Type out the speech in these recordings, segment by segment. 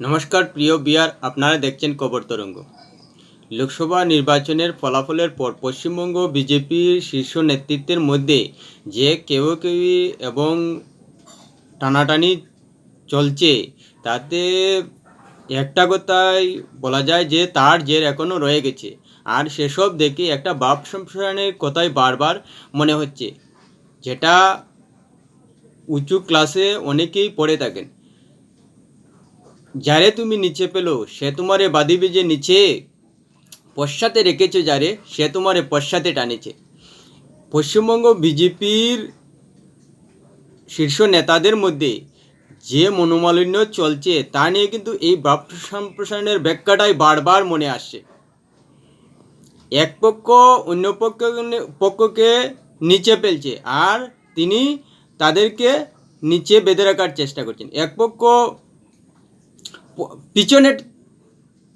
নমস্কার, প্রিয় বিয়ার, আপনারা দেখছেন কবর তরঙ্গ। লোকসভা নির্বাচনের ফলাফলের পর পশ্চিমবঙ্গ বিজেপির শীর্ষ নেতৃত্বের মধ্যে যে কেউ কেউ এবং টানাটানি চলছে, তাতে একটা কথাই বলা যায় যে তার জের এখনও রয়ে গেছে। আর সেসব দেখে একটা বাপ সম্প্রসারণের কথাই বারবার মনে হচ্ছে, যেটা উঁচু ক্লাসে অনেকেই পড়ে থাকেন। যারে তুমি নিচে পেল, সে তোমারে বাদিবে যে নিচে পশ্চাতে রেখেছে যারে, সে তোমারে পশ্চাতে টানেছে। পশ্চিমবঙ্গ বিজেপির শীর্ষ নেতাদের মধ্যে যে মনোমালিন্য চলছে, তা নিয়ে কিন্তু এই বাপ সম্প্রসারণের ব্যাখ্যাটাই বারবার মনে আসছে। এক পক্ষ অন্য পক্ষ পক্ষকে নিচে ফেলছে আর তিনি তাদেরকে নিচে বেঁধে রাখার চেষ্টা করছেন। এক পক্ষ পিছনে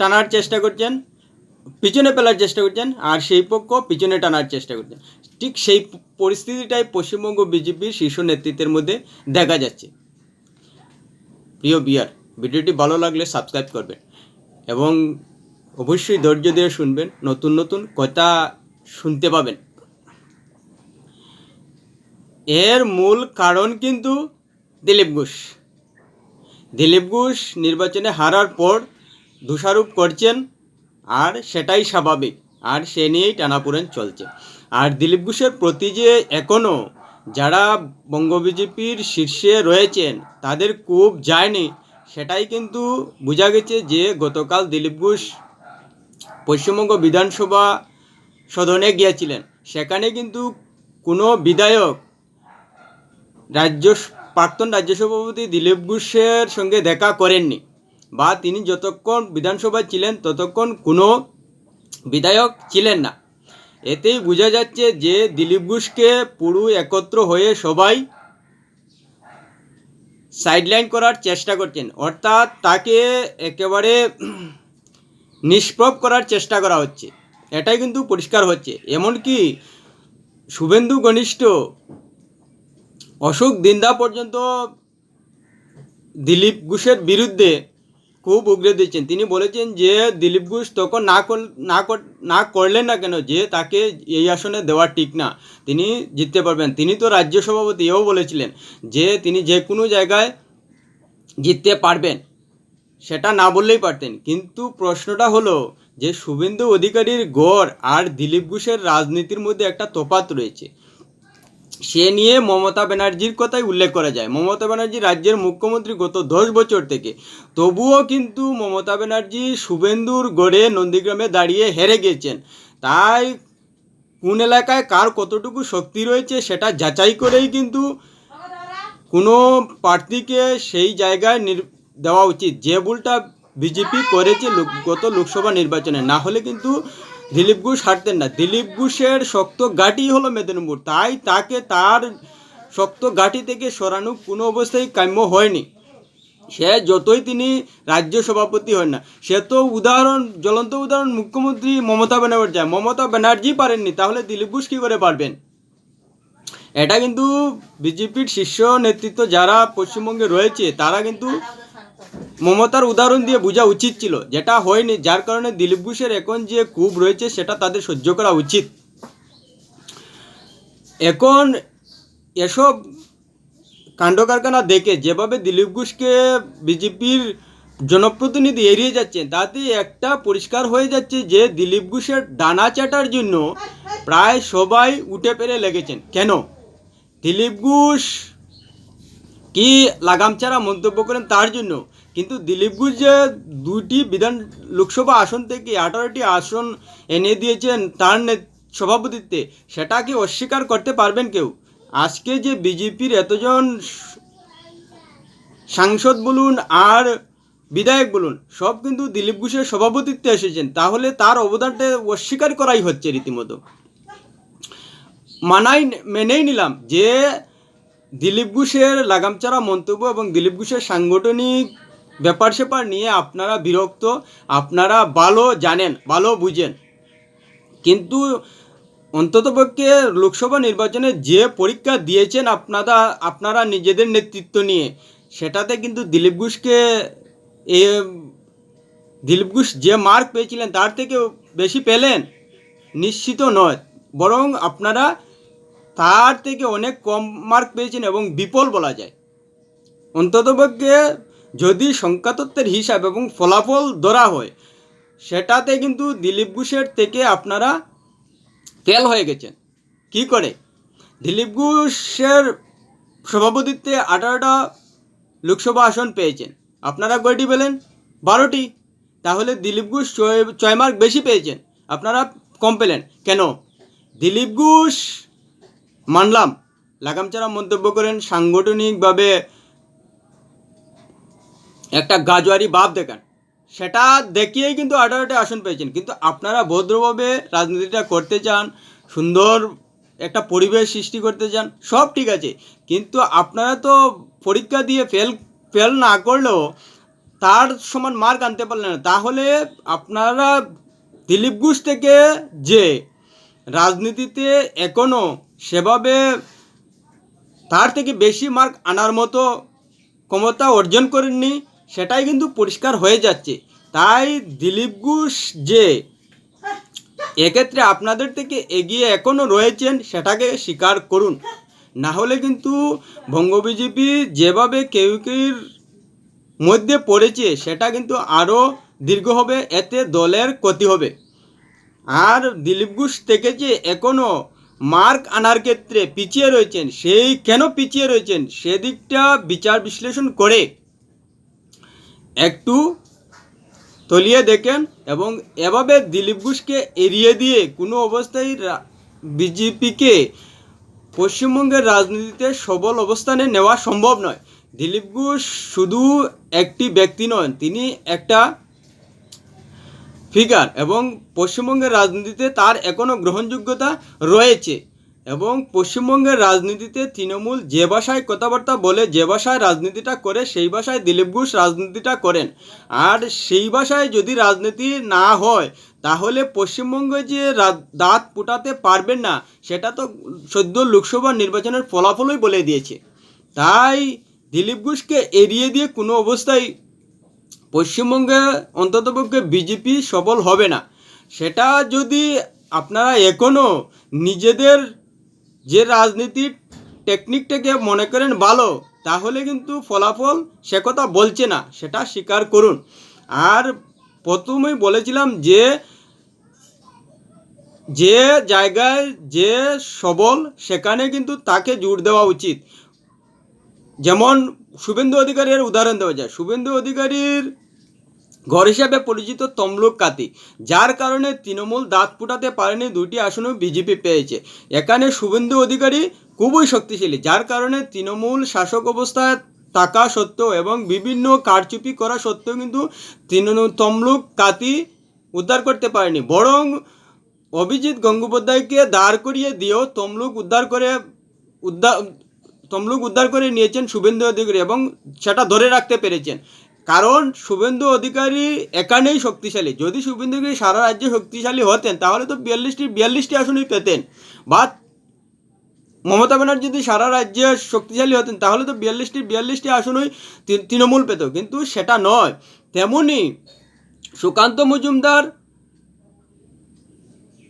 টানার চেষ্টা করছেন, পিছনে ফেলার চেষ্টা করছেন, আর সেই পক্ষ পিছনে টানার চেষ্টা করছেন। ঠিক সেই পরিস্থিতিটাই পশ্চিমবঙ্গ বিজেপির শীর্ষ নেতৃত্বের মধ্যে দেখা যাচ্ছে। প্রিয় বিয়ার, ভিডিওটি ভালো লাগলে সাবস্ক্রাইব করবেন এবং অবশ্যই ধৈর্য দিয়ে শুনবেন, নতুন নতুন কথা শুনতে পাবেন। এর মূল কারণ কিন্তু দিলীপ ঘোষ। দিলীপ ঘোষ নির্বাচনে হারার পর দোষারোপ করছেন আর সেটাই স্বাভাবিক। আর সে নিয়েই টানাপোড়েন চলছে। আর দিলীপ ঘোষের প্রতি যে এখনও যারা বঙ্গ বিজেপির শীর্ষে রয়েছেন, তাদের খুব যায়নি, সেটাই কিন্তু বোঝা গেছে যে গতকাল দিলীপ ঘোষ পশ্চিমবঙ্গ বিধানসভা সদনে গিয়েছিলেন। সেখানে কিন্তু কোনো বিধায়ক রাজ্য প্রাক্তন রাজ্য সভাপতি দিলীপ ঘোষের সঙ্গে দেখা করেননি বা তিনি যতক্ষণ বিধানসভায় ছিলেন, ততক্ষণ কোনো বিধায়ক ছিলেন না। এতেই বোঝা যাচ্ছে যে দিলীপ ঘোষকে পুরো একত্র হয়ে সবাই সাইডলাইন করার চেষ্টা করছেন। অর্থাৎ তাকে একেবারে নিষ্প্রভ করার চেষ্টা করা হচ্ছে। এটাই কিন্তু পরিষ্কার হচ্ছে। এমনকি শুভেন্দু ঘনিষ্ঠ অশোক দিন্দা পর্যন্ত দিলীপ ঘোষের বিরুদ্ধে খুব উগরে দিচ্ছেন তিনি বলেছেন যে দিলীপ ঘোষ তখন না না না করলেন না কেন যে তাকে এই আসনে দেওয়া ঠিক না। তিনি জিততে পারবেন। তিনি তো রাজ্য সভাপতি, এও বলেছিলেন যে তিনি যে কোনো জায়গায় জিততে পারবেন, সেটা না বললেই পারতেন। কিন্তু প্রশ্নটা হলো যে শুভেন্দু অধিকারীর গড় আর দিলীপ ঘোষের রাজনীতির মধ্যে একটা তফাৎ রয়েছে। সে নিয়ে মমতা ব্যানার্জির কথাই উল্লেখ করা যায়। মমতা ব্যানার্জি রাজ্যের মুখ্যমন্ত্রী গত দশ বছর থেকে। তবুও কিন্তু মমতা ব্যানার্জি শুভেন্দুর গড়ে নন্দীগ্রামে দাঁড়িয়ে হেরে গেছেন। তাই কোন এলাকায় কার কতটুকু শক্তি রয়েছে সেটা যাচাই করেই কিন্তু কোনো প্রার্থীকে সেই জায়গায় দেওয়া উচিত। যে ভুলটা বিজেপি করেছে গত লোকসভা নির্বাচনে, না হলে কিন্তু দিলীপ ঘোষ হারতেন না। দিলীপ ঘোষের শক্ত গাটি হলো মেদিনীপুর। তাই তাকে তার শক্ত গাটি থেকে সরানো কোনো অবস্থায় কাম্য হয়নি। সে যতই তিনি রাজ্য সভাপতি হন না, সে তো উদাহরণ, জ্বলন্ত উদাহরণ মুখ্যমন্ত্রী মমতা ব্যানার্জি মমতা ব্যানার্জি পারেননি। তাহলে দিলীপ ঘোষ কী করে পারবেন? এটা কিন্তু বিজেপির শীর্ষ নেতৃত্ব যারা পশ্চিমবঙ্গে রয়েছে, তারা কিন্তু মমতার উদাহরণ দিয়ে বোঝা উচিত ছিল, যেটা হয়নি, যার কারণে দিলীপ ঘোষের এখন যে কুব রয়েছে, সেটা তাদের সহ্য করা উচিত। এখন এসব কাণ্ড কারখানা দেখে যেভাবে দিলীপ ঘোষকে বিজেপির জনপ্রতিনিধি এড়িয়ে যাচ্ছেন তাতে একটা পরিষ্কার হয়ে যাচ্ছে যে দিলীপ ঘোষের ডানা চাটার জন্য প্রায় সবাই উঠে পেরে লেগেছেন। কেন? দিলীপ ঘোষ কি লাগামছাড়া মন্তব্য করেন তার জন্য? কিন্তু দিলীপ ঘোষ যে দুইটি বিধান লোকসভা আসন থেকে আঠারোটি আসন এনে দিয়েছেন তার সভাপতিত্বে, সেটা কি অস্বীকার করতে পারবেন কেউ? আজকে যে বিজেপির এতজন সাংসদ বলুন আর বিধায়ক বলুন, সব কিন্তু দিলীপ ঘোষের সভাপতিত্বে এসেছেন। তাহলে তার অবদানটা অস্বীকার করাই হচ্ছে রীতিমতো। মানাই মেনেই নিলাম যে দিলীপ ঘোষের লাগামচারা মন্তব্য এবং দিলীপ ঘোষের সাংগঠনিক ব্যাপার স্যাপার নিয়ে আপনারা বিরক্ত, আপনারা ভালো জানেন, ভালো বুঝেন। কিন্তু অন্ততপক্ষে লোকসভা নির্বাচনে যে পরীক্ষা দিয়েছেন আপনারা আপনারা নিজেদের নেতৃত্ব নিয়ে, সেটাতে কিন্তু দিলীপ ঘোষকে এ, দিলীপ ঘোষ যে মার্ক পেয়েছিলেন তার থেকে বেশি পেলেন, নিশ্চিত নয়। বরং আপনারা তার থেকে অনেক কম মার্ক পেয়েছেন এবং বিপল বলা যায়। অন্ততপক্ষে যদি সংখ্যাতত্ত্বের হিসাব এবং ফলাফল ধরা হয়, সেটাতে কিন্তু দিলীপ ঘোষের থেকে আপনারা ফেল হয়ে গেছেন। কি করে? দিলীপ ঘোষের সভাপতিত্বে আঠারোটা লোকসভা আসন পেয়েছেন। আপনারা কয়টি পেলেন? বারোটি। তাহলে দিলীপ ঘোষ ছয় মার্ক বেশি পেয়েছেন। আপনারা কম পেলেন। কেন? দিলীপ ঘোষ মানলাম। লাগামচারা মন্তব্য করেন, সাংগঠনিকভাবে একটা গাজোয়ারি ভাব দেখান। সেটা দেখিয়েই কিন্তু আঠারোটা আসন পেয়েছেন। কিন্তু আপনারা ভদ্রভাবে রাজনীতিটা করতে চান, সুন্দর একটা পরিবেশ সৃষ্টি করতে চান, সব ঠিক আছে। কিন্তু আপনারা তো পরীক্ষা দিয়ে ফেল ফেল না করলেও তার সমান মার্ক আনতে পারলেন না। তাহলে আপনারা দিলীপ ঘোষ থেকে যে রাজনীতিতে এখনও সেভাবে তার থেকে বেশি মার্ক আনার মতো ক্ষমতা অর্জন করেননি সেটাই কিন্তু পরিষ্কার হয়ে যাচ্ছে। তাই দিলীপ ঘোষ যে এক্ষেত্রে আপনাদের থেকে এগিয়ে এখনও রয়েছেন, সেটাকে স্বীকার করুন। না হলে কিন্তু বঙ্গ বিজেপি যেভাবে কেউ কেউর মধ্যে পড়েছে, সেটা কিন্তু আরও দীর্ঘ হবে, এতে দলের ক্ষতি হবে। আর দিলীপ ঘোষ থেকে যে এখনও মার্ক আনার ক্ষেত্রে পিছিয়ে রয়েছেন, সেই কেন পিছিয়ে রয়েছেন, সেদিকটা বিচার বিশ্লেষণ করে একটু তলিয়ে দেখেন এবং এভাবে দিলীপ ঘোষকে এড়িয়ে দিয়ে কোনো অবস্থায় বিজেপিকে পশ্চিমবঙ্গের রাজনীতিতে সবল অবস্থানে নেওয়া সম্ভব নয়। দিলীপ ঘোষ শুধু একটি ব্যক্তি নন, তিনি একটা ফিগার এবং পশ্চিমবঙ্গের রাজনীতিতে তার এখনও গ্রহণযোগ্যতা রয়েছে। এবং পশ্চিমবঙ্গের রাজনীতিতে তৃণমূল যে ভাষায় কথাবার্তা বলে, যে ভাষায় রাজনীতিটা করে, সেই ভাষায় দিলীপ ঘোষ রাজনীতিটা করেন। আর সেই ভাষায় যদি রাজনীতি না হয়, তাহলে পশ্চিমবঙ্গে যে দাঁত ফুটাতে পারবেন না, সেটা তো সদ্য লোকসভা নির্বাচনের ফলাফলই বলে দিয়েছে। তাই দিলীপ ঘোষকে এড়িয়ে দিয়ে কোনো অবস্থায় পশ্চিমবঙ্গে অন্ততপক্ষে বিজেপি সফল হবে না। সেটা যদি আপনারা এখনও নিজেদের যে রাজনীতির টেকনিকটাকে মনে করেন ভালো, তাহলে কিন্তু ফলাফল সে কথা বলছে না, সেটা স্বীকার করুন। আর প্রথমেই বলেছিলাম যে যে জায়গায় যে সবল, সেখানে কিন্তু তাকে জোর দেওয়া উচিত। যেমন শুভেন্দু অধিকারীর উদাহরণ দেওয়া যায়। শুভেন্দু অধিকারীর ঘর হিসাবে পরিচিত তমলুক কাতি, যার কারণে তৃণমূল দাঁত ফুটাতে পারেনি দুটি আসনও বিজেপি পেয়েছে। এখানে শুভেন্দু অধিকারী খুবই শক্তিশালী, যার কারণে তৃণমূল শাসক অবস্থায় থাকা সত্ত্বেও এবং বিভিন্ন কারচুপি করা সত্ত্বেও কিন্তু তৃণমূল তমলুক কাতি উদ্ধার করতে পারেনি। বরং অভিজিৎ গঙ্গোপাধ্যায়কে দাঁড় করিয়ে দিয়েও তমলুক উদ্ধার করে উদ্ধার, তমলুক উদ্ধার করে নিয়েছেন শুভেন্দু অধিকারী এবং সেটা ধরে রাখতে পেরেছেন। কারণ শুভেন্দু অধিকারী এখানেই শক্তিশালী। যদি শুভেন্দু অধিকারী সারা রাজ্যে শক্তিশালী হতেন, তাহলে তো বিয়াল্লিশটি বিয়াল্লিশটি আসনই পেতেন। বা মমতা ব্যানার্জি যদি সারা রাজ্যে শক্তিশালী হতেন, তাহলে তো বিয়াল্লিশটি বিয়াল্লিশটি আসনই তৃণমূল পেত। কিন্তু সেটা নয়। তেমনি সুকান্ত মজুমদার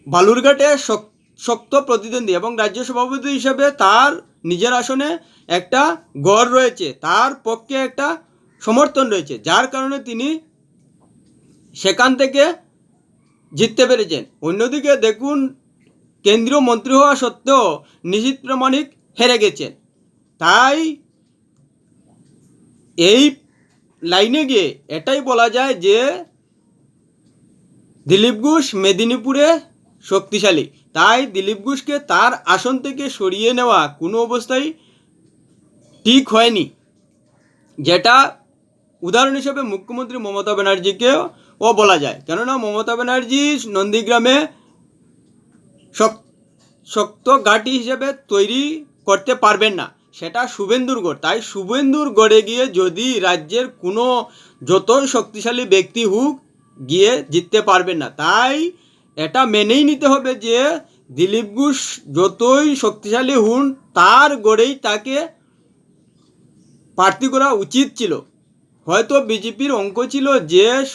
বালুরঘাটে শক- শক্ত প্রতিদ্বন্দ্বী এবং রাজ্য সভাপতি হিসেবে তার নিজের আসনে একটা গড় রয়েছে। তার পক্ষে একটা সমর্থন রয়েছে, যার কারণে তিনি সেখান থেকে জিততে পেরেছেন। অন্যদিকে দেখুন, কেন্দ্রীয় মন্ত্রী হওয়া সত্ত্বেও নিশীত প্রামাণিক হেরে গেছেন। তাই এই লাইনে গিয়ে এটাই বলা যায় যে দিলীপ ঘোষ মেদিনীপুরে শক্তিশালী। তাই দিলীপ ঘোষকে তার আসন থেকে সরিয়ে নেওয়া কোনো অবস্থায় ঠিক হয়নি। যেটা উদাহরণ হিসেবে মুখ্যমন্ত্রী মমতা ব্যানার্জিকেও ও বলা যায়। কেননা মমতা ব্যানার্জি নন্দীগ্রামে শক- শক্ত ঘাঁটি হিসেবে তৈরি করতে পারবেন না। সেটা শুভেন্দুর গড়। তাই শুভেন্দুর গড়ে গিয়ে যদি রাজ্যের কোনো যতই শক্তিশালী ব্যক্তি হোক গিয়ে জিততে পারবেন না। তাই এটা মেনেই নিতে হবে যে দিলীপ ঘোষ যতই শক্তিশালী হন, তার গড়েই তাকে প্রার্থী করা উচিত ছিল। হয়তো বিজেপির অঙ্ক ছিল যে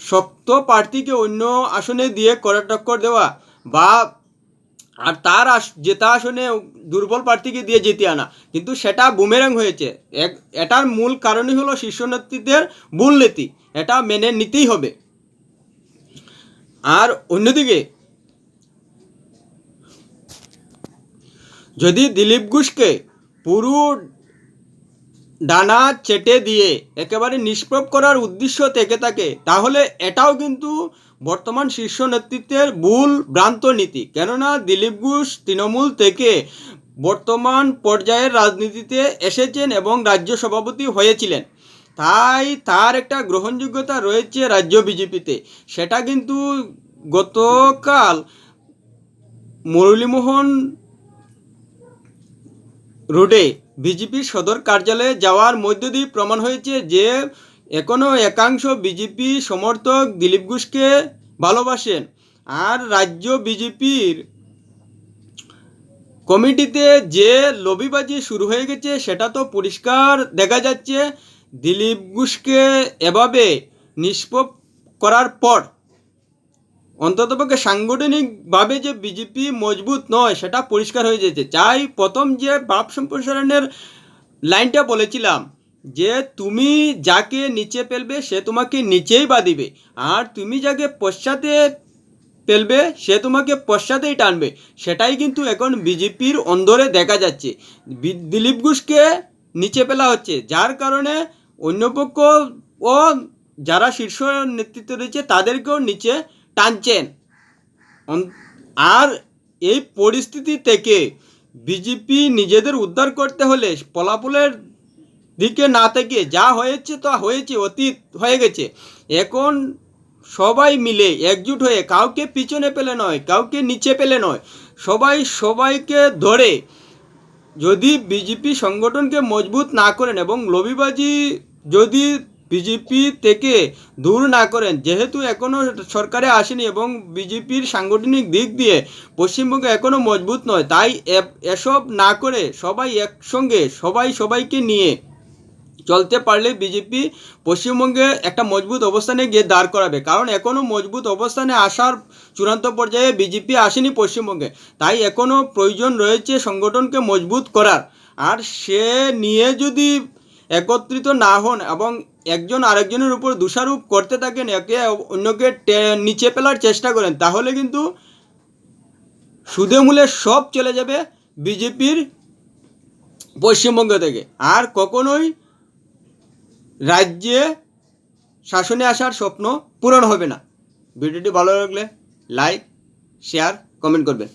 শক্ত প্রার্থীকে অন্য আসনে দিয়ে করা টক্কর দেওয়া বা আর তার আস- জেতা আসনে দুর্বল প্রার্থীকে দিয়ে জিতে আনা। কিন্তু সেটা বুমেরাং হয়েছে। এক এটার মূল কারণই হলো শীর্ষ নেতৃত্বের ভুল নীতি। এটা মেনে নিতেই হবে। আর অন্যদিকে, যদি দিলীপ ঘোষকে পুরো ডানা চেটে দিয়ে একেবারে নিষ্প্রভ করার উদ্দেশ্য থেকে থাকে, তাহলে এটাও কিন্তু বর্তমান শীর্ষ নেতৃত্বের ভুল ভ্রান্ত নীতি। কেননা দিলীপ ঘোষ তৃণমূল থেকে বর্তমান পর্যায়ের রাজনীতিতে এসেছেন এবং রাজ্য সভাপতি হয়েছিলেন। তাই তার একটা গ্রহণযোগ্যতা রয়েছে রাজ্য বিজেপিতে। সেটা কিন্তু গতকাল মুরলীমোহন রোডে বিজেপির সদর কার্যালয়ে যাওয়ার মধ্য দিয়ে প্রমাণ হয়েছে যে এখনও একাংশ বিজেপি সমর্থক দিলীপ ঘোষকে ভালোবাসেন। আর রাজ্য বিজেপির কমিটিতে যে লবিবাজি শুরু হয়ে গেছে সেটা তো পরিষ্কার দেখা যাচ্ছে। দিলীপ ঘোষকে এভাবে নিষ্পপ করার পর অন্ততপক্ষে সাংগঠনিকভাবে যে বিজেপি মজবুত নয়, সেটা পরিষ্কার হয়ে যেতে চাই প্রথম যে ভাব সম্প্রসারণের লাইনটা বলেছিলাম, যে তুমি যাকে নিচে ফেলবে, সে তোমাকে নিচেই বা দিবে আর তুমি যাকে পশ্চাতে ফেলবে, সে তোমাকে পশ্চাতেই টানবে। সেটাই কিন্তু এখন বিজেপির অন্দরে দেখা যাচ্ছে। দিলীপ ঘোষকে নিচে ফেলা হচ্ছে। যার কারণে অন্য পক্ষ ও যারা শীর্ষ নেতৃত্ব রয়েছে, তাদেরকেও নিচে টানছেন। আর এই পরিস্থিতি থেকে বিজেপি নিজেদের উদ্ধার করতে হলে ফলাফলের দিকে না থেকে যা হয়েছে তা হয়েছে, অতীত হয়ে গেছে। এখন সবাই মিলে একজুট হয়ে কাউকে পিছনে পেলে নয়, কাউকে নিচে পেলে নয়। সবাই সবাইকে ধরে যদি বিজেপি সংগঠনকে মজবুত না করেন এবং লবিবাজি যদি বিজেপি থেকে দূর না করেন। যেহেতু এখনও সরকারে আসেনি এবং বিজেপির সাংগঠনিক দিক দিয়ে পশ্চিমবঙ্গ এখনও মজবুত নয়, তাই এসব না করে সবাই একসঙ্গে, সবাই সবাইকে নিয়ে চলতে পারলে বিজেপি পশ্চিমবঙ্গে একটা মজবুত অবস্থানে গিয়ে দাঁড় করাবে। কারণ এখনও মজবুত অবস্থানে আসার চূড়ান্ত পর্যায়ে বিজেপি আসেনি পশ্চিমবঙ্গে, তাই এখনও প্রয়োজন রয়েছে সংগঠনকে মজবুত করার। আর সে নিয়ে যদি একত্রিত না হন এবং একজন আরেকজনের উপর দোষারোপ করতে থাকেন, একে অন্যকে নিচে ফেলার চেষ্টা করেন, তাহলে কিন্তু সুদে মূলে সব চলে যাবে বিজেপির পশ্চিমবঙ্গ থেকে। আর কখনোই রাজ্যে শাসনে আসার স্বপ্ন পূরণ হবে না। ভিডিওটি ভালো লাগলে লাইক শেয়ার কমেন্ট করবেন।